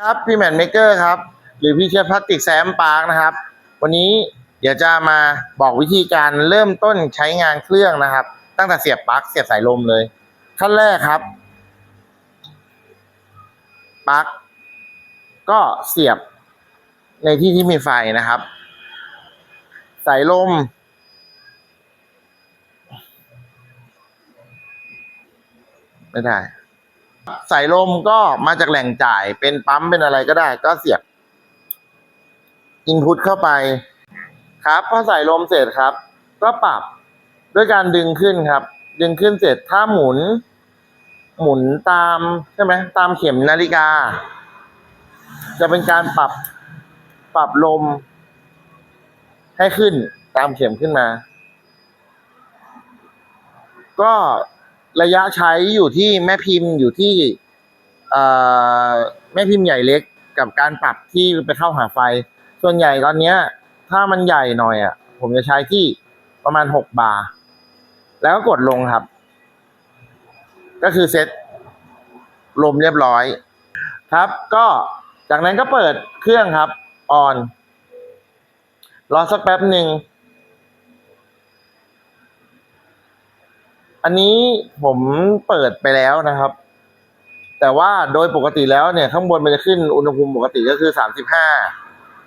ครับพี่แมนเมเกอร์ครับ หรือพี่เชฟพลาสติกแซมปาร์กนะครับ วันนี้เดี๋ยวจะมาบอกวิธีการเริ่มต้นใช้งานเครื่องนะครับ ตั้งแต่เสียบปลั๊กเสียบสายลมเลย ขั้นแรกครับปลั๊กก็เสียบในที่ที่มีไฟนะครับ สายลม ไม่ได้ สายลมก็มาจากแหล่งจ่าย เป็นปั๊มเป็นอะไรก็ได้ ก็เสียบอินพุตเข้าไป ครับพอใส่ลมเสร็จครับ ก็ปรับด้วยการดึงขึ้นครับ ดึงขึ้นเสร็จถ้าหมุน หมุนตามใช่ไหมตามเข็มนาฬิกา จะเป็นการปรับปรับลม ให้ขึ้นตามเข็มขึ้นมา ก็ ระยะใช้อยู่ที่แม่พิมพ์อยู่ที่แม่พิมพ์ใหญ่เล็กกับการปรับที่ไปเข้าหาไฟ ส่วนใหญ่ตอนเนี้ย ถ้ามันใหญ่หน่อยอะ ผมจะใช้ที่ประมาณหกบาร์แล้วก็กดลงครับ ก็คือเซ็ตลมเรียบร้อย ครับ ก็จากนั้นก็เปิดเครื่องครับออนรอสักแป๊บหนึ่ง อันนี้ผมเปิดไปแล้วนะครับ แต่ว่าโดยปกติแล้วเนี่ย ข้างบนมันจะขึ้นอุณหภูมิปกติก็คือสามสิบห้า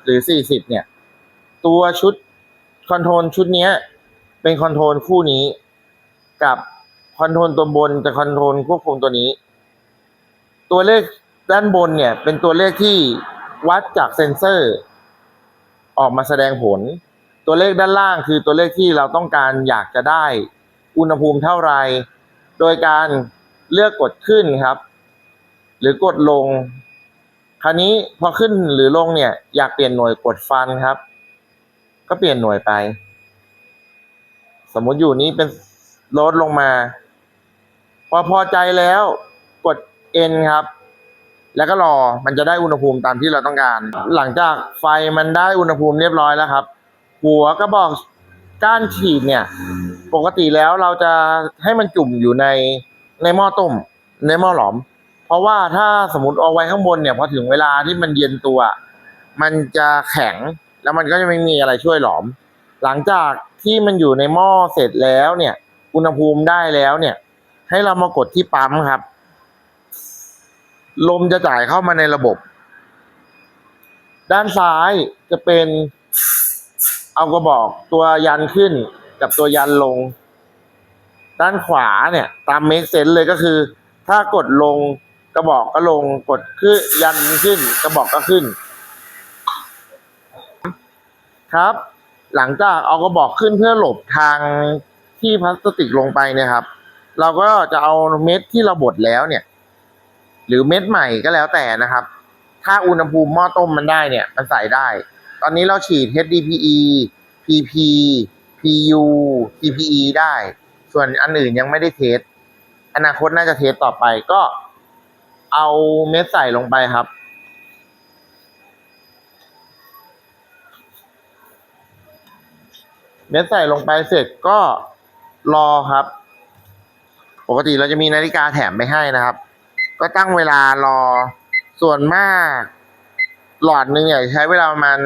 หรือสี่สิบเนี่ย ตัวชุดคอนโทรลชุดนี้เป็นคอนโทรลคู่นี้ กับคอนโทรลตัวบนจะคอนโทรลควบคุมตัวนี้ ตัวเลขด้านบนเนี่ย เป็นตัวเลขที่วัดจากเซ็นเซอร์ ออกมาแสดงผล ตัวเลขด้านล่างคือตัวเลขที่เราต้องการอยากจะได้ อุณหภูมิเท่าไร โดยการเลือกกดขึ้นครับ หรือกดลง คราวนี้พอขึ้นหรือลงเนี่ย อยากเปลี่ยนหน่วยกดฟันครับ ก็เปลี่ยนหน่วยไป สมมติอยู่นี้เป็นลดลงมา พอพอใจแล้วกด N ครับ แล้วก็รอมันจะได้อุณหภูมิตามที่เราต้องการ หลังจากไฟมันได้อุณหภูมิเรียบร้อยแล้วครับ หัวก็บอก ก้านฉีดเนี่ย ปกติแล้วเราจะให้มันจุ่มอยู่ในในหม้อต้ม ในหม้อหลอม เพราะว่าถ้าสมมติเอาไว้ข้างบนเนี่ยพอถึงเวลาที่มันเย็นตัว มันจะแข็งแล้วมันก็จะไม่มีอะไรช่วยหลอม หลังจากที่มันอยู่ในหม้อเสร็จแล้วเนี่ย อุณหภูมิได้แล้วเนี่ย ให้เรามากดที่ปั๊มครับ ลมจะจ่ายเข้ามาในระบบ ด้านซ้ายจะเป็น เอากระบอกตัวยันขึ้นกับตัวยันลง ด้านขวาเนี่ยตามเมคเซนเลยก็คือ ถ้ากดลงกระบอกก็ลงกดขึ้นยันขึ้น กระบอกก็ขึ้น ครับ หลังจากเอากระบอกขึ้นเพื่อหลบทางที่พลาสติกลงไปเนี่ยครับ เราก็จะเอาเม็ดที่เราบดแล้วเนี่ย หรือเม็ดใหม่ก็แล้วแต่นะครับ ถ้าอุณหภูมิหม้อต้มมันได้เนี่ย มันใส่ได้ ตอนนี้เราฉีด HDPE PP PU TPE ได้ ส่วนอันอื่นยังไม่ได้เทส อนาคตน่าจะเทสต่อไปก็เอาเม็ดใส่ลงไปครับ เม็ดใส่ลงไปเสร็จก็รอครับ ปกติเราจะมีนาฬิกาแถมไปให้นะครับ ก็ตั้งเวลารอส่วนมาก หลอดหนึ่งเนี่ยใช้เวลาประมาณ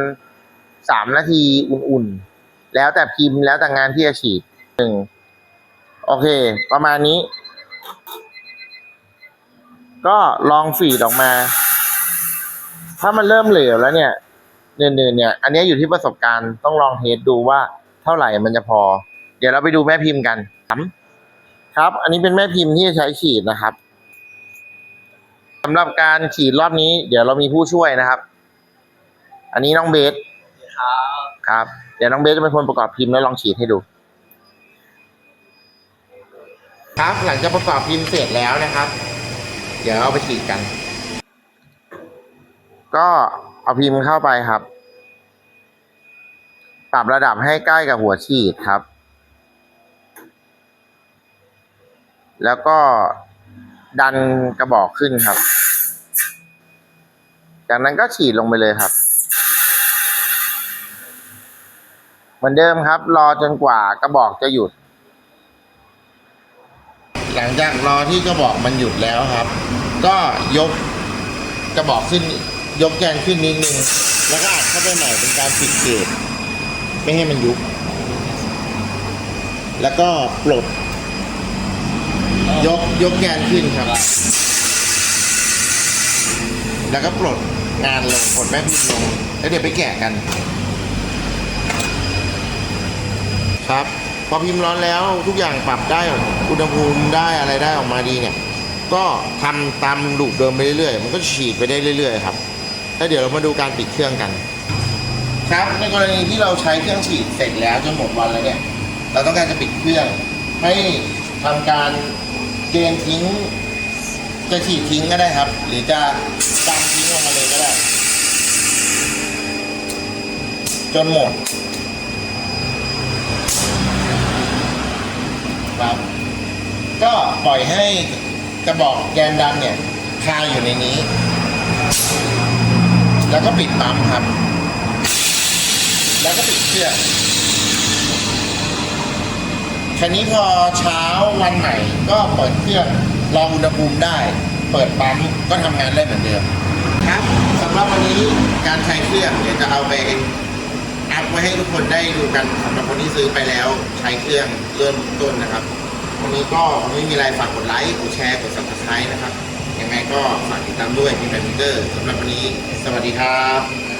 สามนาทีอุ่นๆ แล้วแต่พิมพ์แล้วแต่งานที่จะฉีดหนึ่งโอเค ประมาณนี้ ก็ลองฟีดออกมา ถ้ามันเริ่มเหลวแล้วเนี่ยเนื่นๆเนี่ย อันนี้อยู่ที่ประสบการณ์ต้องลองเทสดูว่าเท่าไหร่มันจะพอ เดี๋ยวเราไปดูแม่พิมพ์กันครับ อันนี้เป็นแม่พิมพ์ที่จะใช้ฉีดนะครับสำหรับการฉีดรอบนี้ เดี๋ยวเรามีผู้ช่วยนะครับ อันนี้น้องเบสครับครับ เดี๋ยวน้องเบสจะเป็นคนประกอบพิมพ์แล้วลองฉีดให้ดู ครับหลังจากประกอบพิมพ์เสร็จแล้วนะครับ เดี๋ยวเอาไปฉีดกัน ก็เอาพิมพ์เข้าไปครับ ปรับระดับให้ใกล้กับหัวฉีดครับ แล้วก็ดันกระบอกขึ้นครับ จากนั้นก็ฉีดลงไปเลยครับ เหมือนเดิมครับ รอจนกว่ากระบอกจะหยุด หลังจากรอที่กระบอกมันหยุดแล้วครับ ก็ยกกระบอกขึ้น ยกแกนขึ้นนิดนึง แล้วก็อัดเข้าไปใหม่เป็นการปิดเกจไม่ให้มันยุบ แล้วก็ปลด ยกยกแกนขึ้นครับ แล้วก็ปลดงานลงปลดแม่พิมพ์ลง แล้วเดี๋ยวไปแกะกัน ครับ พอพิมพ์ร้อนแล้วทุกอย่างปรับได้อุณหภูมิได้อะไรได้ออกมาดีเนี่ย ก็ทำตามลูปเดิมไปเรื่อยๆ มันก็ฉีดไปได้เรื่อยๆครับแล้วเดี๋ยวเรามาดูการปิดเครื่องกัน ครับในกรณีที่เราใช้เครื่องฉีดเสร็จแล้วจนหมดวันแล้วเนี่ย เราต้องการจะปิดเครื่องให้ทำการเกณฑ์ทิ้ง จะฉีดทิ้งก็ได้ครับ หรือจะดันทิ้งออกมาเลยก็ได้ จนหมด ครับ ก็ปล่อยให้กระบอกแกนดำเนี่ยคาอยู่ในนี้ แล้วก็ปิดปั๊มครับ แล้วก็ปิดเครื่องคันนี้พอเช้าวันใหม่ก็เปิดเครื่องรองอุณหภูมิได้ เปิดปั๊มก็ทำงานได้เหมือนเดิมครับสำหรับวันนี้การใช้เครื่องเดี๋ยวจะเอาไป อัพไว้ให้ทุกคนได้ดูกันสำหรับคนที่ซื้อไปแล้วใช้เครื่องเริ่มต้นนะครับ วันนี้ก็ไม่มีอะไรฝากกดไลค์กดแชร์กด subscribe นะครับยังไงก็ฝากติดตามด้วยมีแมนมิเตอร์สำหรับวันนี้ สวัสดีครับ